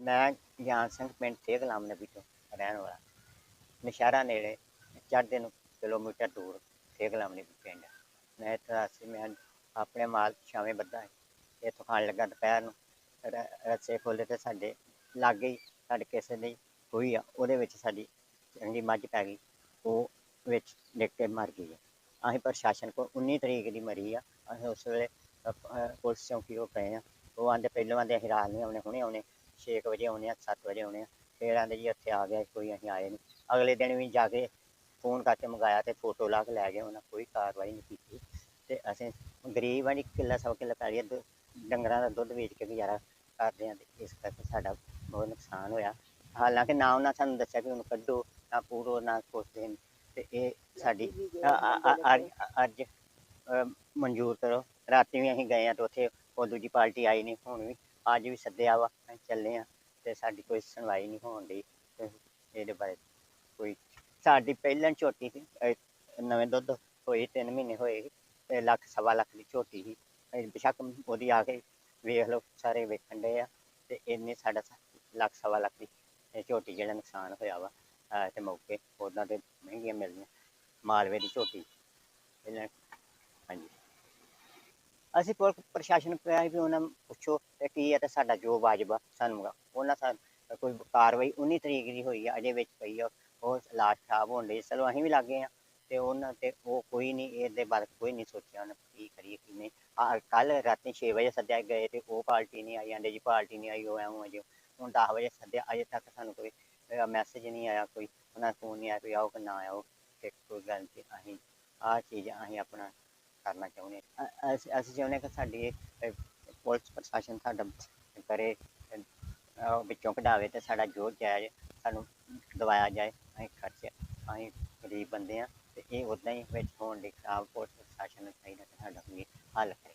ਮੈਂ ਗਿਆਨ ਸਿੰਘ ਪਿੰਡ ਤੇ ਗੁਲਾਮ ਨਬੀ ਤੋਂ ਰਹਿਣ ਵਾਲਾ। ਨਸ਼ਹਿਰਾ ਨੇੜੇ ਚੜ੍ਹਦੇ ਨੂੰ ਕਿਲੋਮੀਟਰ ਦੂਰ ਤੇ ਗੁਲਾਮ ਨਬੀ ਪਿੰਡ ਮੈਂ ਇੱਥੇ ਅਸੀਂ ਮੈਂ ਆਪਣੇ ਮਾਲ ਛਾਵੇਂ ਬੱਧਾ ਹੈ ਇੱਥੋਂ ਖਾਣ ਲੱਗਾ ਦੁਪਹਿਰ ਨੂੰ। ਰ- ਰੱਸੇ ਖੋਲੇ ਤੇ ਸਾਡੇ ਲਾਗੇ ਹੀ ਸਾਡੇ ਕਿਸੇ ਦੀ ਹੋਈ ਆ ਉਹਦੇ ਵਿੱਚ ਸਾਡੀ ਚੰਗੀ ਮੱਝ ਪੈ ਗਈ। ਉਹ ਵਿੱਚ ਡਿੱਗ ਕੇ ਮਰ ਗਈ ਹੈ ਅਸੀਂ ਪ੍ਰਸ਼ਾਸਨ ਕੋਲ 19 ਤਰੀਕ ਦੀ ਮਰੀ ਆ। ਅਸੀਂ ਉਸ ਵੇਲੇ ਅਹ, ਅਹ, ਪੁਲਿਸ ਚੌਂਕੀ ਕੋਲ ਪਏ ਆ। ਉਹ ਆਂਦੇ ਪਹਿਲਾਂ ਆਂਦੇ ਅਸੀਂ ਰਾਤ ਨਹੀਂ ਆਉਣੇ ਹੁਣੇ ਆਉਣੇ। 6 ਵਜੇ ਆਉਣੇ ਆ 7 ਵਜੇ ਆਉਣੇ ਆ। ਫਿਰ ਆਂਦੇ ਜੀ ਇੱਥੇ ਆ ਗਿਆ, ਕੋਈ ਅਸੀਂ ਆਏ ਨਹੀਂ। ਅਗਲੇ ਦਿਨ ਵੀ ਜਾ ਕੇ ਫੋਨ ਕਰਕੇ ਮੰਗਾਇਆ ਤੇ ਫੋਟੋ ਲਾ ਕੇ ਲੈ ਗਏ ਉਹਨਾਂ, ਕੋਈ ਕਾਰਵਾਈ ਨਹੀਂ ਕੀਤੀ। ਤੇ ਅਸੀਂ ਗਰੀਬ ਆ ਜੀ, ਕਿੱਲਾ ਸੌ ਕਿੱਲਾ ਪੈ ਗਿਆ ਦੁ- ਡੰਗਰਾਂ ਦਾ ਦੁੱਧ ਵੇਚ ਕੇ ਗੁਜ਼ਾਰਾ ਕਰਦੇ ਆ ਤੇ ਇਸ ਕਰਕੇ ਸਾਡਾ ਬਹੁਤ ਨੁਕਸਾਨ ਹੋਇਆ। ਹਾਲਾਂਕਿ ਨਾ ਉਹਨਾਂ ਸਾਨੂੰ ਦੱਸਿਆ ਕਿ ਉਹਨੂੰ ਕੱਢੋ, ਨਾ ਪੂਰੋ, ਨਾ ਕੁਛ ਦੇਣ। ਤੇ ਇਹ ਸਾਡੀ ਅੱਜ ਮਨਜ਼ੂਰ ਕਰੋ। ਰਾਤੀ ਵੀ ਅਸੀਂ ਗਏ ਆ ਤੇ ਉੱਥੇ ਉਹ ਦੂਜੀ ਪਾਰਟੀ ਆਈ ਨਹੀਂ, ਹੁਣ ਵੀ ਅੱਜ ਵੀ ਸੱਦਿਆ ਵਾ ਅਸੀਂ ਚੱਲੇ ਆ ਤੇ ਸਾਡੀ ਕੋਈ ਸੁਣਵਾਈ ਨਹੀਂ ਹੋਣ ਦੀ ਇਹਦੇ ਬਾਰੇ ਕੋਈ ਸਾਡੀ ਪਹਿਲਾਂ ਝੋਟੀ ਸੀ ਅ, ਨਵੇਂ ਦੁੱਧ ਹੋਈ 3 ਮਹੀਨੇ ਹੋਏ ਤੇ ਲੱਖ ਸਵਾ ਲੱਖ ਦੀ ਝੋਟੀ ਸੀ। ਅ, ਬੇਸ਼ੱਕ ਉਹਦੀ ਆ ਕੇ ਵੇਖ ਲਓ ਸਾਰੇ ਵੇਖਣ ਦੇ ਆ ਤੇ ਇਹਨੇ ਸਾਡਾ ਲੱਖ ਸਵਾ ਲੱਖ ਦੀ ਇਹ ਝੋਟੀ ਜਿਹੜਾ ਨੁਕਸਾਨ ਹੋਇਆ ਵਾ ਅ, ਤੇ ਮੌਕੇ ਉਹਨਾਂ ਦੇ ਮਹਿੰਗੀਆਂ ਮਿਲਦੀਆਂ ਮਾਲਵੇ ਦੀ ਝੋਟੀ। ਇਹਨਾਂ ਅਸੀਂ ਪੁਲਿਸ ਪ੍ਰਸ਼ਾਸਨ ਨੂੰ ਵੀ ਉਹਨਾਂ ਨੂੰ ਪੁੱਛੋ ਤੇ ਕੀ ਹੈ ਤੇ ਸਾਡਾ ਜੋ ਵਾਜਬ ਆ, ਸਾਨੂੰ ਗਾ- ਉਹਨਾਂ ਸਾ, ਕੋਈ ਕਾਰਵਾਈ 19 ਤਰੀਕ ਦੀ ਹੋਈ ਆ, ਅਜੇ ਵਿੱਚ ਪਈ ਆ। ਉਹ ਲਾਸ਼ ਖਰਾਬ ਹੋਣ ਲਈ ਚਲੋ ਅਸੀਂ ਵੀ ਲੱਗੇ ਆ ਤੇ ਉਹਨਾਂ ਤੇ ਉਹ ਕੋਈ ਨਹੀਂ, ਇਹਦੇ ਬਾਰੇ ਕੋਈ ਨਹੀਂ ਸੋਚਿਆ ਉਹਨਾਂ ਕੀ ਕਰੀਏ, ਕੀ ਨਹੀਂ। ਕੱਲ ਰਾਤੀ 6 ਵਜੇ ਸੱਦਿਆ ਗਏ ਤੇ ਉਹ ਪਾਰਟੀ ਨਹੀਂ ਆਈ, ਆਂਦੇ ਜੀ ਪਾਰਟੀ ਨਹੀਂ ਆਈ, ਉਹ ਐਵੇਂ ਅਜੇ ਹੁਣ 10 ਵਜੇ ਸੱਦਿਆ, ਅਜੇ ਤੱਕ ਸਾਨੂੰ ਕੋਈ ਮੈਸੇਜ ਨਹੀਂ ਆਇਆ, ਕੋਈ, ਉਹਨਾਂ ਫੋਨ ਨਹੀਂ ਆਇਆ ਵੀ ਆਓ ਕਿ ਨਾ ਆਓ, ਤੇ ਕੋਈ ਗੱਲ ਨਹੀਂ, ਅਸੀਂ ਆਹ ਚੀਜ਼, ਅਸੀਂ ਆਪਣਾ ਕਰਨਾ ਚਾਹੁੰਦੇ ਹਾਂ। ਅ- ਅਸੀਂ ਅਸੀਂ ਚਾਹੁੰਦੇ ਹਾਂ ਕਿ ਸਾਡੀ ਇਹ, ਪੁਲਿਸ ਪ੍ਰਸ਼ਾਸਨ ਸਾਡਾ ਕਰੇ ਅਹ ਵਿੱਚੋਂ ਕਢਾਵੇ ਤੇ ਸਾਡਾ ਜੋ ਜਾਇਜ਼ ਸਾਨੂੰ ਦਵਾਇਆ ਜਾਏ ਅਸੀਂ ਖਰਚ ਅਸੀਂ ਗਰੀਬ ਬੰਦੇ ਆ ਤੇ ਇਹ ਉਦਾਂ ਹੀ ਵਿੱਚ ਹੋਣ ਦੇ ਖਰਾਬ ਪੁਲਿਸ ਪ੍ਰਸ਼ਾਸਨ ਨੂੰ ਚਾਹੀਦਾ ਕਿ ਸਾਡਾ ਕੋਈ ਹੱਲ ਕਰੇ